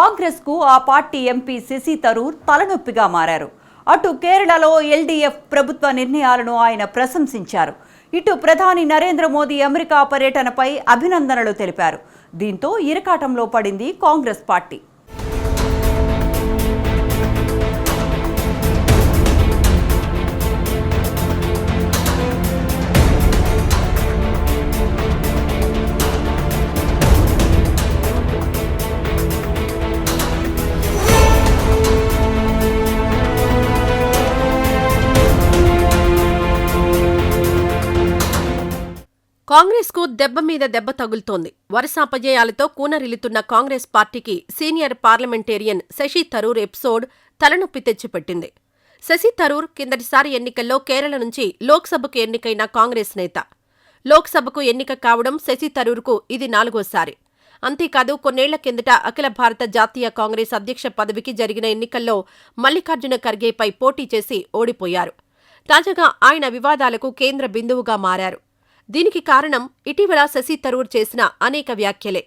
కాంగ్రెస్కు ఆ party MP Shashi Tharoor తలనొప్పిగా మారారు. అటు కేరళలో ఎల్డీఎఫ్ ప్రభుత్వ నిర్ణయాలను ఆయన ప్రశంసించారు. ఇటు ప్రధాని నరేంద్ర మోదీ అమెరికా పర్యటనపై అభినందనలు తెలిపారు. దీంతో ఇరకాటంలో పడింది కాంగ్రెస్ పార్టీ. కాంగ్రెస్కు దెబ్బ మీద దెబ్బ తగులుతోంది. వరుస అపజయాలతో కూనరిల్లుతున్న కాంగ్రెస్ పార్టీకి senior parliamentarian Shashi Tharoor episode తలనొప్పి తెచ్చిపెట్టింది. శశి థరూర్ కిందటిసారి ఎన్నికల్లో కేరళ నుంచి లోక్సభకు ఎన్నికైన కాంగ్రెస్ నేత. లోక్సభకు ఎన్నిక కావడం శశి థరూర్కు ఇది నాలుగోసారి. అంతేకాదు కొన్నేళ్ళ కిందట అఖిల భారత జాతీయ కాంగ్రెస్ అధ్యక్ష పదవికి జరిగిన ఎన్నికల్లో మల్లికార్జున ఖర్గేపై పోటీ చేసి ఓడిపోయారు. తాజాగా ఆయన వివాదాలకు కేంద్ర బిందువుగా మారారు. దీనికి కారణం ఇటీవల శశి తరూర్ చేసిన అనేక వ్యాఖ్యలే.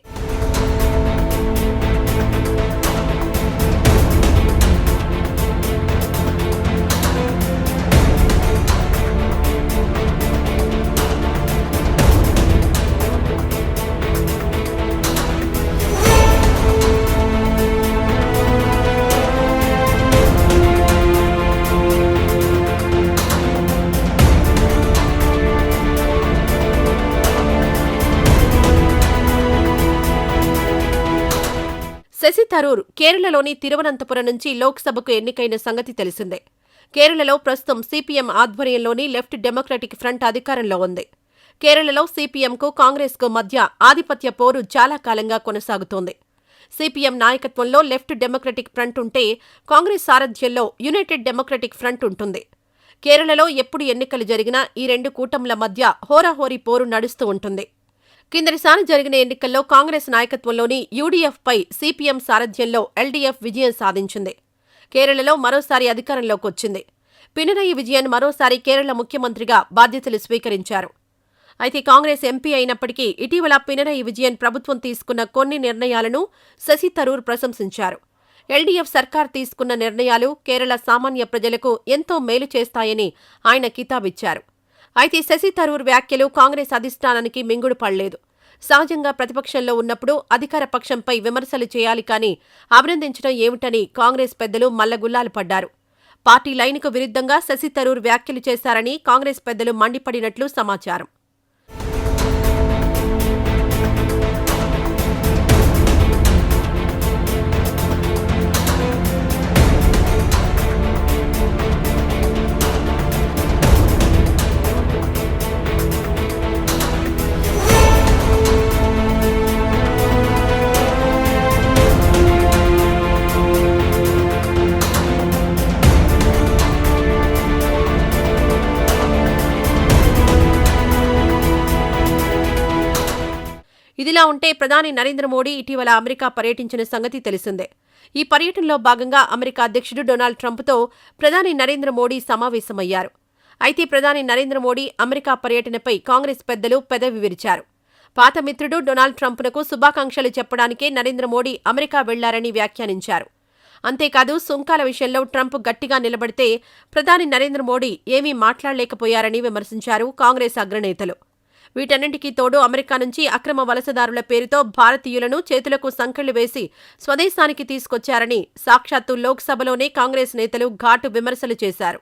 శశి థరూర్ కేరళలోని తిరువనంతపురం నుంచి లోక్సభకు ఎన్నికైన సంగతి తెలిసిందే. కేరళలో ప్రస్తుతం సిపిఎం ఆధ్వర్యంలోని లెఫ్ట్ డెమోక్రటిక్ ఫ్రంట్ అధికారంలో ఉంది. కేరళలో సిపిఎంకు కాంగ్రెస్కు మధ్య ఆధిపత్య పోరు చాలా కాలంగా కొనసాగుతోంది. సిపిఎం నాయకత్వంలో లెఫ్ట్ డెమోక్రటిక్ ఫ్రంట్ ఉంటే కాంగ్రెస్ సారథ్యంలో యునైటెడ్ డెమోక్రటిక్ ఫ్రంట్ ఉంటుంది. కేరళలో ఎప్పుడు ఎన్నికలు జరిగినా ఈ రెండు కూటముల మధ్య హోరాహోరీ పోరు నడుస్తూ ఉంటుంది. కిందటిసారి జరిగిన ఎన్నికల్లో కాంగ్రెస్ నాయకత్వంలోని యూడీఎఫ్పై సిపిఎం సారథ్యంలో ఎల్డీఎఫ్ విజయం సాధించింది. కేరళలో మరోసారి అధికారంలోకి వచ్చింది. పినరయి విజయన్ మరోసారి కేరళ ముఖ్యమంత్రిగా బాధ్యతలు స్వీకరించారు. అయితే కాంగ్రెస్ ఎంపీ అయినప్పటికీ ఇటీవల పినరయి విజయన్ ప్రభుత్వం తీసుకున్న కొన్ని నిర్ణయాలను శశి తరూర్ ప్రశంసించారు. ఎల్డీఎఫ్ సర్కార్ తీసుకున్న నిర్ణయాలు కేరళ సామాన్య ప్రజలకు ఎంతో మేలు చేస్తాయని ఆయన కితాబిచ్చారు. అయితే శశి థరూర్ వ్యాఖ్యలు కాంగ్రెస్ అధిష్టానానికి మింగుడు పడలేదు. సహజంగా ప్రతిపక్షంలో ఉన్నప్పుడు అధికార పక్షంపై విమర్శలు చేయాలి కానీ అభినందించడం ఏమిటని కాంగ్రెస్ పెద్దలు మల్లగుల్లాలు పడ్డారు. పార్టీ లైన్కు విరుద్ధంగా శశి థరూర్ వ్యాఖ్యలు చేశారని కాంగ్రెస్ పెద్దలు మండిపడినట్లు సమాచారం. ఇదిలా ఉంటే ప్రధాని నరేంద్ర మోడీ ఇటీవల అమెరికా పర్యటించిన సంగతి తెలిసిందే. ఈ పర్యటనలో భాగంగా అమెరికా అధ్యక్షుడు డొనాల్డ్ ట్రంప్తో ప్రధాని నరేంద్ర మోడీ సమావేశమయ్యారు. అయితే ప్రధాని నరేంద్ర మోడీ అమెరికా పర్యటనపై కాంగ్రెస్ పెద్దలు పెదవి విరిచారు. పాత మిత్రుడు డొనాల్డ్ ట్రంప్నకు శుభాకాంక్షలు చెప్పడానికే నరేంద్ర మోడీ అమెరికా వెళ్ళారని వ్యాఖ్యానించారు. అంతేకాదు సుంకాల విషయంలో ట్రంప్ గట్టిగా నిలబడితే ప్రధాని నరేంద్ర మోడీ ఏమీ మాట్లాడలేకపోయారని విమర్శించారు కాంగ్రెస్ అగ్రనేతలు. వీటన్నింటికీ తోడు అమెరికా నుంచి అక్రమ వలసదారుల పేరుతో భారతీయులను చేతులకు సంకెళ్ళు వేసి స్వదేశానికి తీసుకొచ్చారని సాక్షాత్తు లోక్సభలోనే కాంగ్రెస్ నేతలు ఘాటు విమర్శలు చేశారు.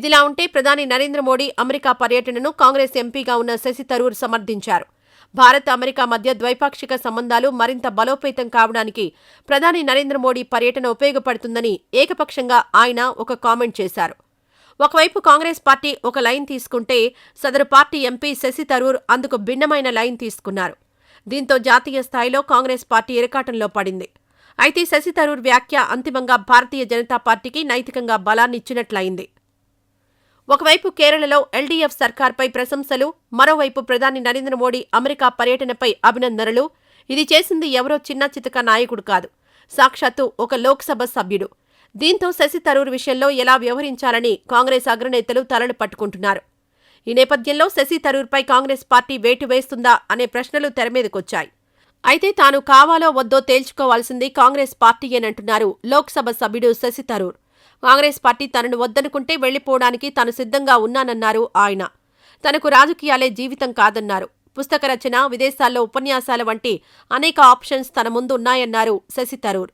ఇదిలా ఉంటే ప్రధాని నరేంద్ర మోడీ అమెరికా పర్యటనను కాంగ్రెస్ ఎంపీగా ఉన్న శశి థరూర్ సమర్థించారు. భారత్ అమెరికా మధ్య ద్వైపాక్షిక సంబంధాలు మరింత బలోపేతం కావడానికి ప్రధాని నరేంద్ర మోడీ పర్యటన ఉపయోగపడుతుందని ఏకపక్షంగా ఆయన ఒక కామెంట్ చేశారు. ఒకవైపు కాంగ్రెస్ పార్టీ ఒక లైన్ తీసుకుంటే సదరు పార్టీ ఎంపీ శశి థరూర్ అందుకు భిన్నమైన లైన్ తీసుకున్నారు. దీంతో జాతీయ స్థాయిలో కాంగ్రెస్ పార్టీ ఇరకాటంలో పడింది. అయితే శశి థరూర్ వ్యాఖ్య అంతిమంగా భారతీయ జనతా పార్టీకి నైతికంగా బలాన్నిచ్చినట్లయింది. ఒకవైపు కేరళలో ఎల్డీఎఫ్ సర్కార్పై ప్రశంసలు మరోవైపు ప్రధాని నరేంద్ర మోడీ అమెరికా పర్యటనపై అభినందనలు. ఇది చేసింది ఎవరో చిన్న చితక నాయకుడు కాదు. సాక్షాత్తు ఒక లోక్సభ సభ్యుడు. దీంతో శశి తరూర్ విషయంలో ఎలా వ్యవహరించాలని కాంగ్రెస్ అగ్రనేతలు తలలు పట్టుకుంటున్నారు. ఈ నేపథ్యంలో శశి తరూర్పై కాంగ్రెస్ పార్టీ వేటు వేస్తుందా అనే ప్రశ్నలు తెరమీదకొచ్చాయి అయితే తాను కావాలో వద్దో తేల్చుకోవాల్సింది కాంగ్రెస్ పార్టీయేనంటున్నారు లోక్సభ సభ్యుడు శశి తరూర్. కాంగ్రెస్ పార్టీ తనను వద్దనుకుంటే వెళ్ళిపోవడానికి తాను సిద్ధంగా ఉన్నానన్నారు ఆయన. తనకు రాజకీయాలే జీవితం కాదన్నారు. పుస్తక రచన విదేశాల్లో ఉపన్యాసాల వంటి అనేక ఆప్షన్స్ తన ముందు ఉన్నాయన్నారు శశి థరూర్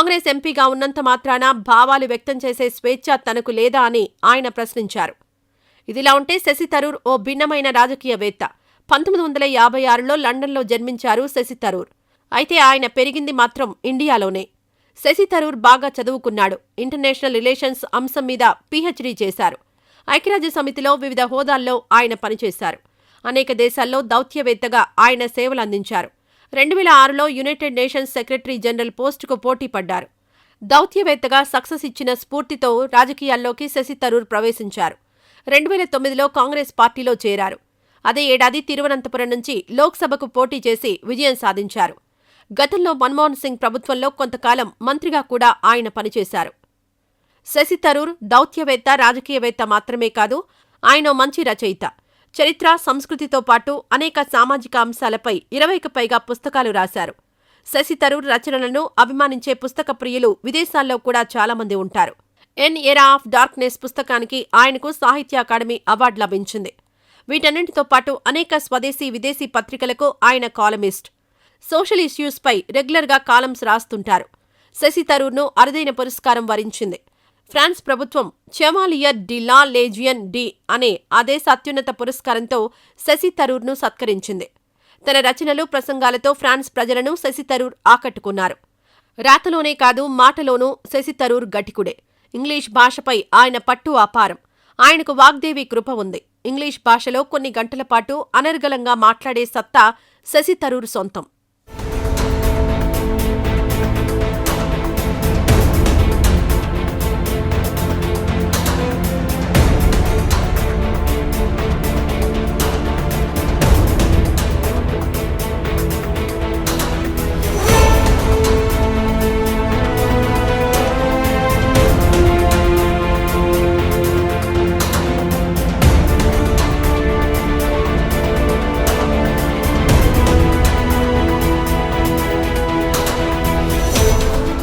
కాంగ్రెస్ ఎంపీగా ఉన్నంత మాత్రాన భావాలు వ్యక్తం చేసే స్వేచ్ఛ తనకు లేదా అని ఆయన ప్రశ్నించారు. ఇదిలా ఉంటే శశి థరూర్ ఓ భిన్నమైన రాజకీయవేత్త. పంతొమ్మిది వందల యాభై ఆరులో లండన్లో జన్మించారు శశి థరూర్ అయితే ఆయన పెరిగింది మాత్రం ఇండియాలోనే. శశి థరూర్ బాగా చదువుకున్నాడు. ఇంటర్నేషనల్ రిలేషన్స్ అంశం మీద పీహెచ్డీ చేశారు. ఐక్యరాజ్య సమితిలో వివిధ హోదాల్లో ఆయన పనిచేశారు. అనేక దేశాల్లో దౌత్యవేత్తగా ఆయన సేవలందించారు. రెండు వేల ఆరులో యునైటెడ్ నేషన్స్ సెక్రటరీ జనరల్ పోస్టుకు పోటీ పడ్డారు. దౌత్యవేత్తగా సక్సెస్ ఇచ్చిన స్ఫూర్తితో రాజకీయాల్లోకి శశి తరూర్ ప్రవేశించారు. రెండు వేల తొమ్మిదిలో కాంగ్రెస్ పార్టీలో చేరారు. అదే ఏడాది తిరువనంతపురం నుంచి లోక్సభకు పోటీ చేసి విజయం సాధించారు. గతంలో మన్మోహన్ సింగ్ ప్రభుత్వంలో కొంతకాలం మంత్రిగా కూడా ఆయన పనిచేశారు. శశి తరూర్ దౌత్యవేత్త రాజకీయవేత్త మాత్రమే కాదు ఆయన మంచి రచయిత. చరిత్ర సంస్కృతితో పాటు అనేక సామాజిక అంశాలపై ఇరవైకి పైగా పుస్తకాలు రాశారు. శశి తరూర్ రచనలను అభిమానించే పుస్తక ప్రియులు విదేశాల్లో కూడా చాలామంది ఉంటారు. ఎన్ ఎరా ఆఫ్ డార్క్నెస్ పుస్తకానికి ఆయనకు సాహిత్య అకాడమీ అవార్డు లభించింది. వీటన్నింటితో పాటు అనేక స్వదేశీ విదేశీ పత్రికలకు ఆయన కాలమిస్ట్. సోషల్ ఇష్యూస్పై రెగ్యులర్గా కాలమ్స్ రాస్తుంటారు. శశి తరూర్ను అరుదైన పురస్కారం వరించింది. ఫ్రాన్స్ ప్రభుత్వం Chevalier de la Legion D అనే అదే అత్యున్నత పురస్కారంతో శశి థరూర్ను సత్కరించింది. తన రచనలు ప్రసంగాలతో ఫ్రాన్స్ ప్రజలను శశి థరూర్ ఆకట్టుకున్నారు. రాతలోనే కాదు మాటలోనూ శశి థరూర్ గటికుడే. ఇంగ్లీష్ భాషపై ఆయన పట్టు అపారం. ఆయనకు వాగ్దేవి కృప ఉంది. ఇంగ్లీష్ భాషలో కొన్ని గంటల పాటు అనర్గళంగా మాట్లాడే సత్తా శశి థరూర్ సొంతం.